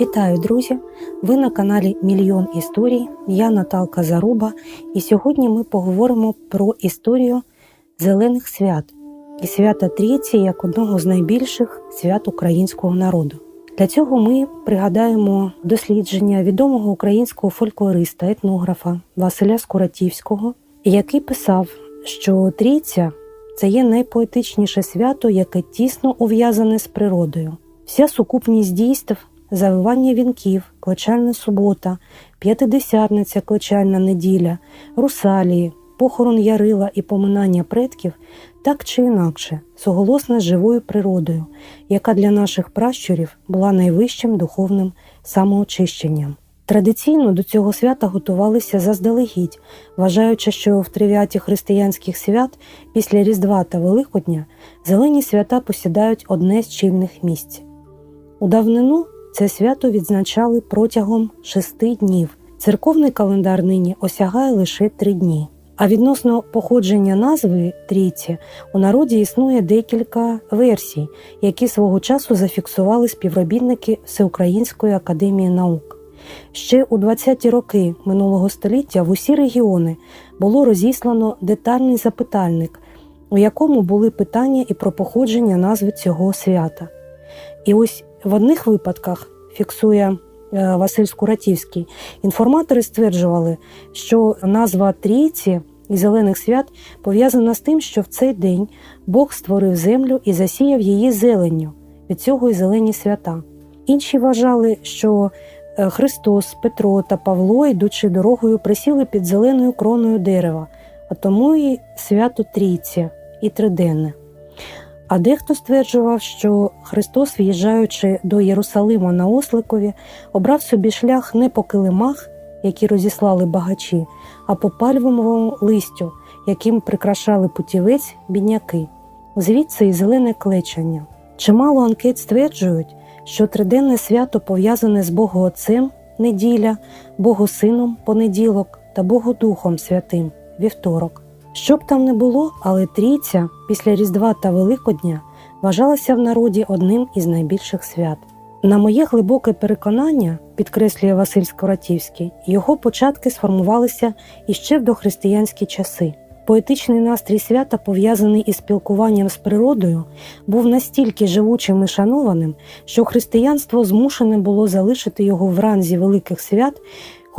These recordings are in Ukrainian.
Вітаю, друзі! Ви на каналі Мільйон історій. Я Наталка Заруба, і сьогодні ми поговоримо про історію зелених свят і свята Трійці як одного з найбільших свят українського народу. Для цього ми пригадаємо дослідження відомого українського фольклориста, етнографа Василя Скуратівського, який писав, що Трійця це є найпоетичніше свято, яке тісно ув'язане з природою. Вся сукупність дійств, завивання вінків, клечальна субота, п'ятидесятниця, клечальна неділя, русалії, похорон ярила і поминання предків так чи інакше суголосна з живою природою, яка для наших пращурів була найвищим духовним самоочищенням. Традиційно до цього свята готувалися заздалегідь, вважаючи, що в тривіаті християнських свят після Різдва та Великодня зелені свята посідають одне з чільних місць. У давнину це свято відзначали протягом шести днів. Церковний календар нині осягає лише три дні. А відносно походження назви трійці у народі існує декілька версій, які свого часу зафіксували співробітники Всеукраїнської академії наук. Ще у 20-ті роки минулого століття в усі регіони було розіслано детальний запитальник, у якому були питання і про походження назви цього свята. І ось в одних випадках фіксує е, Василь Скуратівський, інформатори стверджували, що назва трійці і зелених свят пов'язана з тим, що в цей день Бог створив землю і засіяв її зеленню, від цього й зелені свята. Інші вважали, що е, Христос, Петро та Павло, йдучи дорогою, присіли під зеленою кроною дерева, а тому і свято Трійці і Триденне. А дехто стверджував, що Христос, в'їжджаючи до Єрусалима на Осликові, обрав собі шлях не по килимах, які розіслали багачі, а по пальмовому листю, яким прикрашали путівець бідняки. Звідси і зелене клечання. Чимало анкет стверджують, що триденне свято пов'язане з Богоотцем неділя, Богосином понеділок та Богодухом Святим вівторок. Що б там не було, але трійця після Різдва та Великодня вважалася в народі одним із найбільших свят. На моє глибоке переконання, підкреслює Василь Скоратівський, його початки сформувалися іще в дохристиянські часи. Поетичний настрій свята, пов'язаний із спілкуванням з природою, був настільки живучим і шанованим, що християнство змушене було залишити його в ранзі великих свят,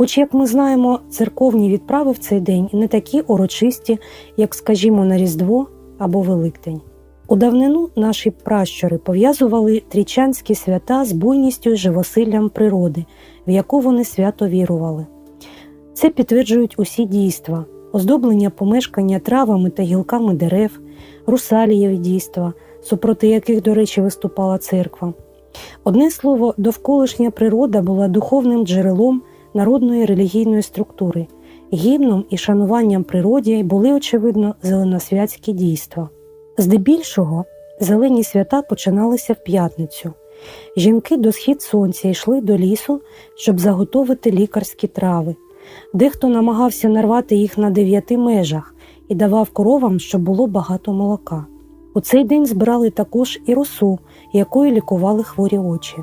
хоч, як ми знаємо, церковні відправи в цей день не такі урочисті, як, скажімо, на Різдво або Великдень. У давнину наші пращури пов'язували трічанські свята з буйністю і живосиллям природи, в яку вони свято вірували. Це підтверджують усі дійства, оздоблення помешкання травами та гілками дерев, русалієві дійства, супроти яких, до речі, виступала церква. Одне слово, довколишня природа була духовним джерелом народної релігійної структури, гімном і шануванням природі були, очевидно, зеленосвятські дійства. Здебільшого зелені свята починалися в п'ятницю. Жінки до схід сонця йшли до лісу, щоб заготовити лікарські трави. Дехто намагався нарвати їх на дев'яти межах і давав коровам, щоб було багато молока. У цей день збирали також і росу, якою лікували хворі очі.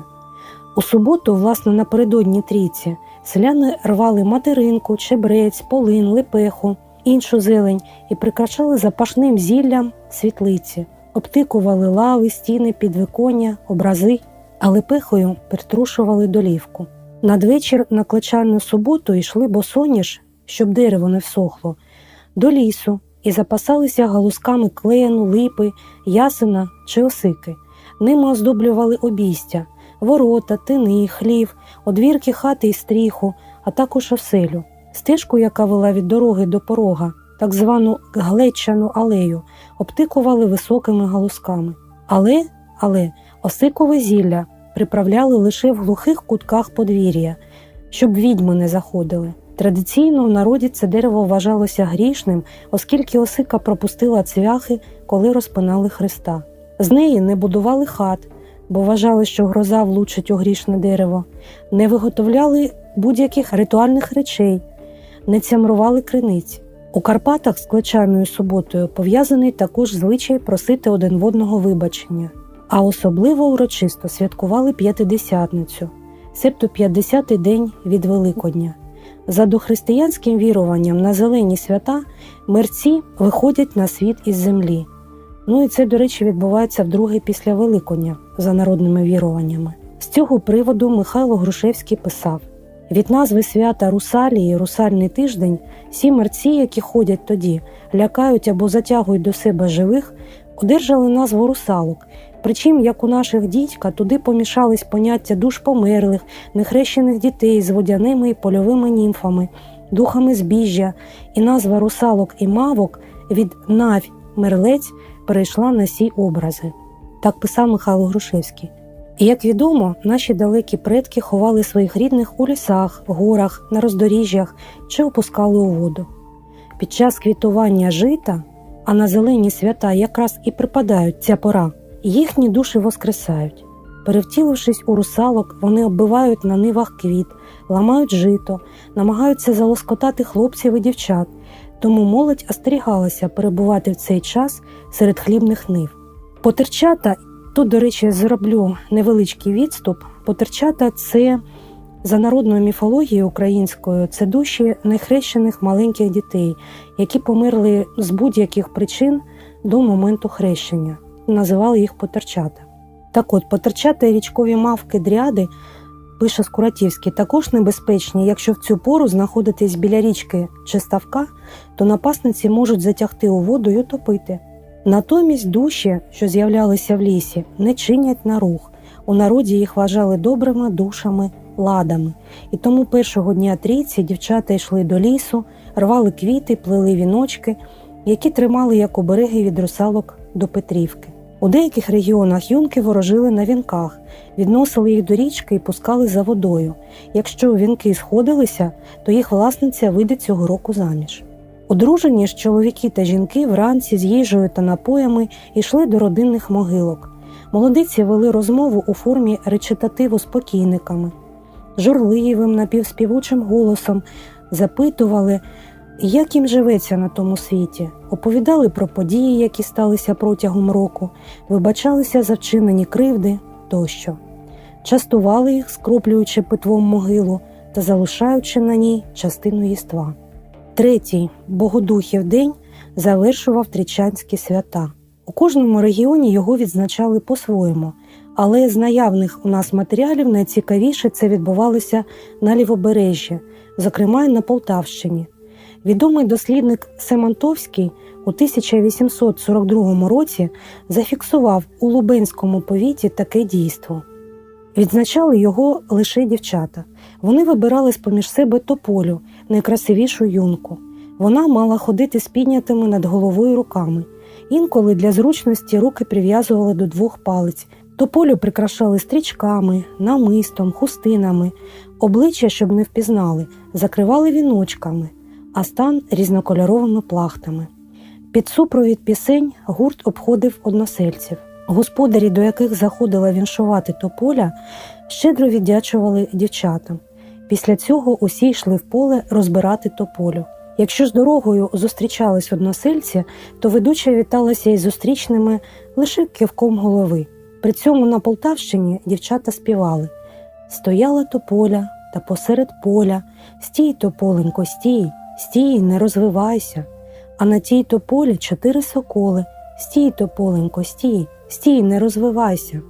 У суботу, власне, напередодні трійці, селяни рвали материнку, чебрець, полин, лепеху, іншу зелень і прикрашали запашним зіллям світлиці, обтикували лави, стіни, підвиконня, образи, а лепехою притрушували долівку. Надвечір на клечальну суботу йшли босоніж, щоб дерево не всохло, до лісу і запасалися галузками клену, липи, ясена чи осики. Ними оздоблювали обійстя, ворота, тини, хлів, одвірки хати і стріху, а також оселю. Стежку, яка вела від дороги до порога, так звану глечану алею, обтикували високими галузками. Але, але осикове зілля приправляли лише в глухих кутках подвір'я, щоб відьми не заходили. Традиційно в народі це дерево вважалося грішним, оскільки осика пропустила цвяхи, коли розпинали Христа. З неї не будували хат, бо вважали, що гроза влучить у грішне дерево, не виготовляли будь-яких ритуальних речей, не цямрували криниць. У Карпатах з клечаною суботою пов'язаний також звичай просити один в одного вибачення, а особливо урочисто святкували п'ятидесятницю. себто 50-й день від Великодня. За дохристиянським віруванням на зелені свята мерці виходять на світ із землі. Ну і це, до речі, відбувається вдруге після Великодня за народними віруваннями. З цього приводу Михайло Грушевський писав: від назви свята Русалії, Русальний тиждень, всі мерці, які ходять тоді, лякають або затягують до себе живих, одержали назву русалок. Причим, як у наших дідька, туди помішались поняття душ померлих, нехрещених дітей з водяними і польовими німфами, духами збіжжя, і назва русалок і мавок від навь мерлець перейшла на сі образи. Так писав Михайло Грушевський. І як відомо, наші далекі предки ховали своїх рідних у лісах, горах, на роздоріжжях чи опускали у воду. Під час квітування жита, а на зелені свята якраз і припадають ця пора, їхні душі воскресають. Перевтілившись у русалок, вони оббивають на нивах квіт, ламають жито, намагаються залоскотати хлопців і дівчат, тому молодь остерігалася перебувати в цей час серед хлібних нив. Потерчата, тут, до речі, зроблю невеличкий відступ. Потерчата це за народною міфологією українською, це душі нехрещених маленьких дітей, які померли з будь-яких причин до моменту хрещення. Називали їх потерчата. Так от, потерчата і річкові мавки дряди, пише Скуратівський, також небезпечні, якщо в цю пору знаходитись біля річки чи ставка, то напасниці можуть затягти у воду й утопити. Натомість душі, що з'являлися в лісі, не чинять на рух. У народі їх вважали добрими душами, ладами. І тому першого дня трійці дівчата йшли до лісу, рвали квіти, плели віночки, які тримали як обереги від русалок до Петрівки. У деяких регіонах юнки ворожили на вінках, відносили їх до річки і пускали за водою. Якщо вінки сходилися, то їх власниця вийде цього року заміж. Одружені ж чоловіки та жінки вранці з їжею та напоями йшли до родинних могилок. Молодиці вели розмову у формі речитативу з покійниками, журливим напівспівучим голосом запитували, як їм живеться на тому світі, оповідали про події, які сталися протягом року, вибачалися за вчинені кривди тощо, частували їх, скроплюючи питвом могилу та залишаючи на ній частину єства. Третій Богодухів день завершував трічанські свята. У кожному регіоні його відзначали по-своєму, але з наявних у нас матеріалів найцікавіше це відбувалося на лівобережжі, зокрема й на Полтавщині. Відомий дослідник Семантовський у 1842 році зафіксував у Лубенському повіті таке дійство. Відзначали його лише дівчата. Вони вибирали з поміж себе тополю, найкрасивішу юнку. Вона мала ходити з піднятими над головою руками. Інколи для зручності руки прив'язували до двох палиць. Тополю прикрашали стрічками, намистом, хустинами, обличчя, щоб не впізнали, закривали віночками, а стан різнокольоровими плахтами. Під супровід пісень гурт обходив односельців. Господарі, до яких заходила віншувати тополя, щедро віддячували дівчатам. Після цього усі йшли в поле розбирати тополю. Якщо ж дорогою зустрічались односельці, то ведуча віталася із зустрічними лише кивком голови. При цьому на Полтавщині дівчата співали Стояла тополя та посеред поля, стій, тополенько, стій, стій, не розвивайся. А на тій тополі чотири соколи. Стій, тополенько, стій, стій, не розвивайся.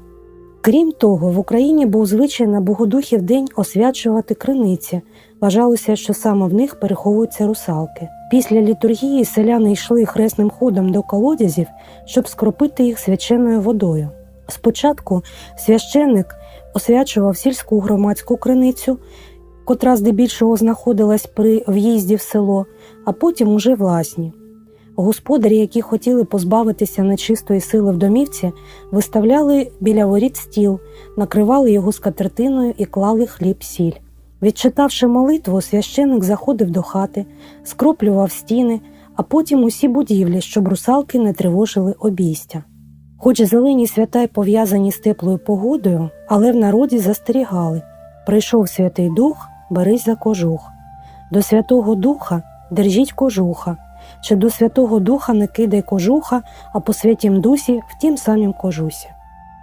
Крім того, в Україні був звичай на Богодухів день освячувати криниці. Вважалося, що саме в них переховуються русалки. Після літургії селяни йшли хресним ходом до колодязів, щоб скропити їх свяченою водою. Спочатку священник освячував сільську громадську криницю, котра здебільшого знаходилась при в'їзді в село, а потім уже власні. Господарі, які хотіли позбавитися нечистої сили в домівці, виставляли біля воріт стіл, накривали його скатертиною і клали хліб сіль. Відчитавши молитву, священик заходив до хати, скроплював стіни, а потім усі будівлі, щоб русалки не тривожили обійстя. Хоч зелені свята й пов'язані з теплою погодою, але в народі застерігали прийшов Святий Дух, берись за кожух. До Святого Духа держіть кожуха, чи до Святого Духа не кидай кожуха, а по святім дусі в тім самім кожусі.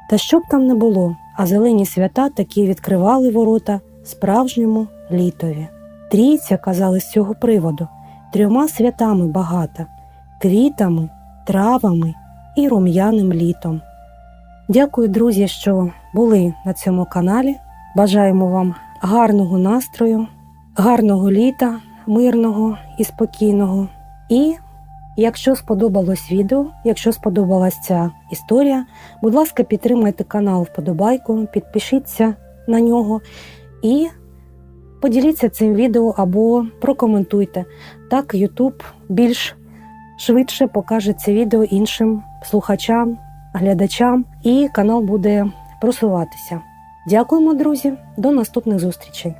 Та що б там не було, а зелені свята таки відкривали ворота справжньому літові. Трійця казали з цього приводу трьома святами багата квітами, травами і рум'яним літом. Дякую, друзі, що були на цьому каналі. Бажаємо вам гарного настрою, гарного літа, мирного і спокійного. І якщо сподобалось відео, якщо сподобалась ця історія, будь ласка, підтримайте канал вподобайкою, підпишіться на нього і поділіться цим відео або прокоментуйте. Так YouTube більш швидше покаже це відео іншим слухачам, глядачам, і канал буде просуватися. Дякуємо, друзі, до наступних зустрічей.